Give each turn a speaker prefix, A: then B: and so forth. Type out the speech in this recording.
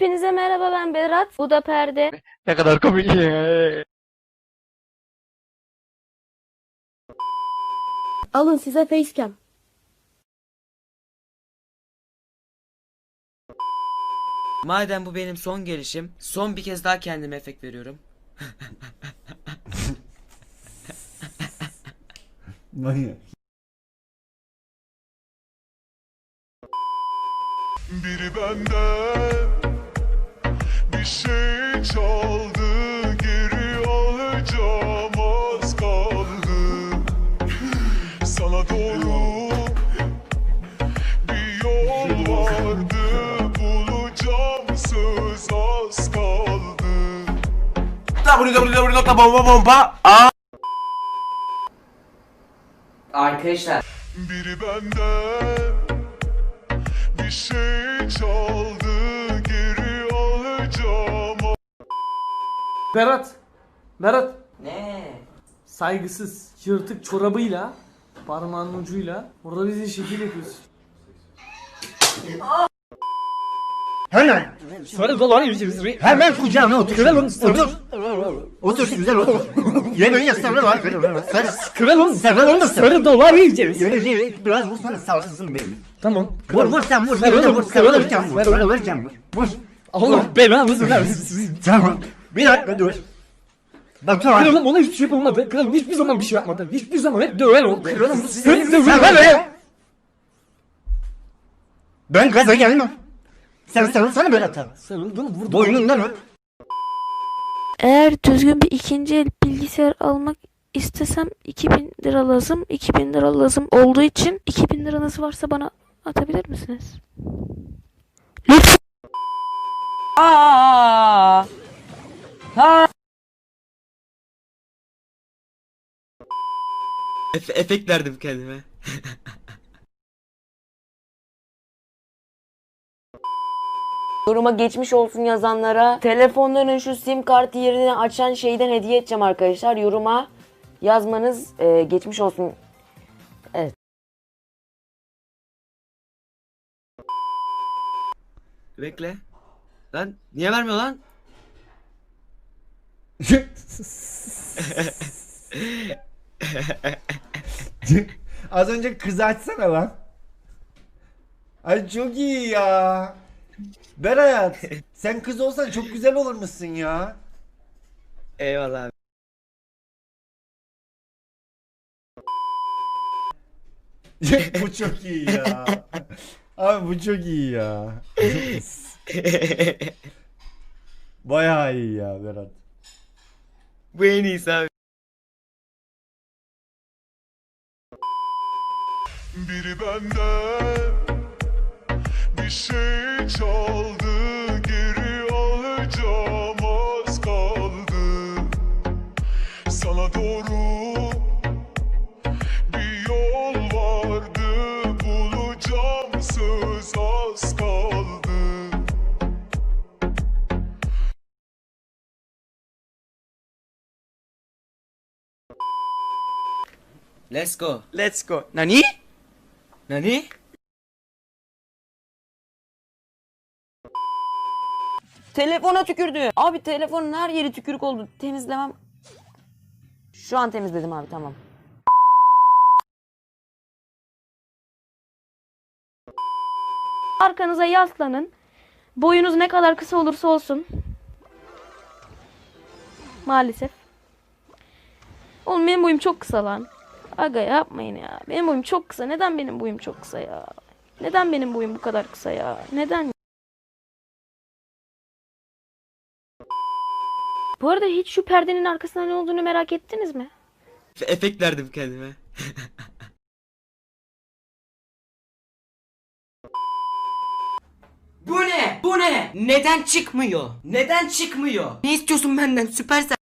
A: Hepinize merhaba ben Berat. Bu da Perde.
B: Ne kadar komik ya.
A: Alın size facecam.
C: Madem bu benim son gelişim, son bir kez daha kendime efekt veriyorum.
D: Manyak.
E: Biri benden şey çaldı geri alacağım az kaldı. Sana doğru bir yol vardı bulacağım söz az kaldı.
C: Arkadaşlar.
E: Biri benden bir şey çaldı
F: Berat. Berat.
C: Ne?
F: Saygısız, yırtık çorabıyla, parmağının ucuyla burada bizi şekil yapıyorsun.
D: Hemen. Hemen kucağına otur. Güzel otur. Otur güzel otur. Yemeği yaslanma var. Kıvel oğlum. Sever olmasın. Sarı dolar yiyeceğiz. Biraz vursana salsızın benim.
F: Tamam.
D: Vur vur sen vur. Ver vur. Sen alırken vur. Sen alırken vur. Vur.
F: Allah belanızı
D: Tamam. Bir dakika dur. Bak tamam.
F: Kralım ona hiçbir şey yapılmadı. Kralım hiçbir zaman bir şey yapmadı. Hiçbir zaman hep döver oldu.
D: Kralım
F: Hep döver
D: sen
F: be.
D: Ben gaza gelmem. Sen sarılsana böyle atar.
F: Sarıldın vurdun.
D: Boynundan öp.
A: Eğer düzgün bir ikinci el bilgisayar almak istesem 2000 lira lazım. 2000 lira lazım olduğu için 2000 liranız varsa bana atabilir misiniz? Lütfen.
C: Aa! Ha! Efe- efekt verdim kendime.
G: Yoruma geçmiş olsun yazanlara telefonların şu sim kartı yerini açan şeyden hediye edeceğim arkadaşlar. Yoruma yazmanız e, geçmiş olsun.
C: Bekle. Lan niye vermiyor lan?
D: Az önce kız açsana lan. Ay çok iyi ya. Berat sen kız olsan çok güzel olur musun ya?
C: Eyvallah abi.
D: bu çok iyi ya. Abi bu çok iyi ya. Bayağı iyi ya Berat.
C: Bu en iyisi abi.
E: Biri benden bir şey çaldı geri alacağım az kaldı sana doğru
C: Let's go.
B: Let's go. Nani?
C: Nani?
G: Telefona tükürdü. Abi telefonun her yeri tükürük oldu. Temizlemem. Şu an temizledim abi tamam.
A: Arkanıza yaslanın. Boyunuz ne kadar kısa olursa olsun. Maalesef. Oğlum benim boyum çok kısa lan. Aga yapmayın ya. Benim boyum çok kısa. Neden benim boyum çok kısa ya? Neden benim boyum bu kadar kısa ya? Neden? Bu arada hiç şu perdenin arkasında ne olduğunu merak ettiniz mi?
C: Efe- efekt verdim kendime. Bu ne? Bu ne? Neden çıkmıyor? Neden çıkmıyor? Ne istiyorsun benden? Süpersel.